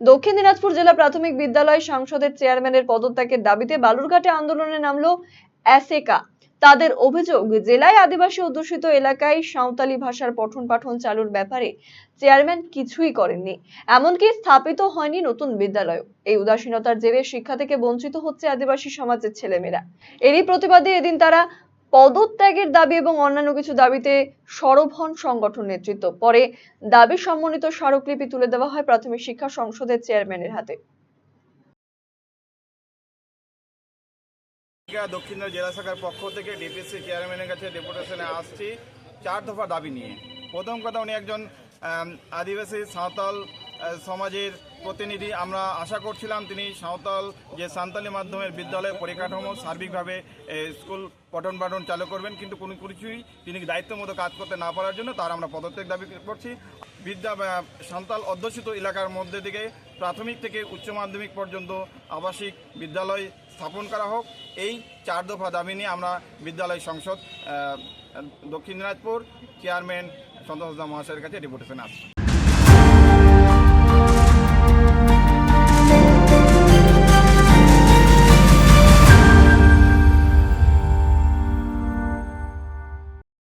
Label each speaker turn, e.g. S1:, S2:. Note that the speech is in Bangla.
S1: দক্ষিণ দিনাজপুর জেলা প্রাথমিক বিদ্যালয় সংসদের চেয়ারম্যানের পদত্যাগের দাবিতে বালুরঘাটে আন্দোলনে নামলো অ্যাসেকা তাদের অভিযোগ, জেলায় আদিবাসী অধ্যুষিত এলাকায় সাঁওতালি ভাষার পঠন পাঠন চালুর ব্যাপারে চেয়ারম্যান কিছুই করেননি। এমনকি স্থাপিত হয়নি নতুন বিদ্যালয় এই উদাসীনতার জেরে শিক্ষা থেকে বঞ্চিত হচ্ছে আদিবাসী সমাজের ছেলেমেয়েরা। এরই প্রতিবাদে এদিন তারা পদত্যাগের দাবি এবং অন্যান্য কিছু দাবিতে সরব হন সংগঠন নেতৃত্ব। পরে দাবি সম্বলিত স্মারকলিপি তুলে দেওয়া হয় প্রাথমিক শিক্ষা সংসদের চেয়ারম্যানের হাতে।
S2: দক্ষিণ জেলা শাখার পক্ষ থেকে ডিপিসি চেয়ারম্যানের কাছে ডেপুটেশনে আসছি। চার দফা দাবি নিয়ে। প্রথম কথা, উনি একজন আদিবাসী সাঁওতাল সমাজের প্রতিনিধি আমরা আশা করছিলাম তিনি সাঁওতাল যে সান্তালি মাধ্যমের বিদ্যালয় পরিকাঠামো সার্বিকভাবে স্কুল পঠন পাঠন চালু করবেন, কিন্তু কোনো কিছুই তিনি দায়িত্ব মতো কাজ করতে না পারার জন্য তার আমরা পদত্যাগ দাবি করছি। বিদ্যা সাঁওতাল অধ্যুষিত এলাকার মধ্যে থেকে প্রাথমিক থেকে উচ্চ মাধ্যমিক পর্যন্ত আবাসিক বিদ্যালয় স্থাপন করা হোক। এই চার দফা দাবি নিয়ে আমরা বিদ্যালয় সংসদ দক্ষিণ দিনাজপুর চেয়ারম্যান সন্তোষ দা মহাশয়ের কাছে ডেপুটেশন আসছি।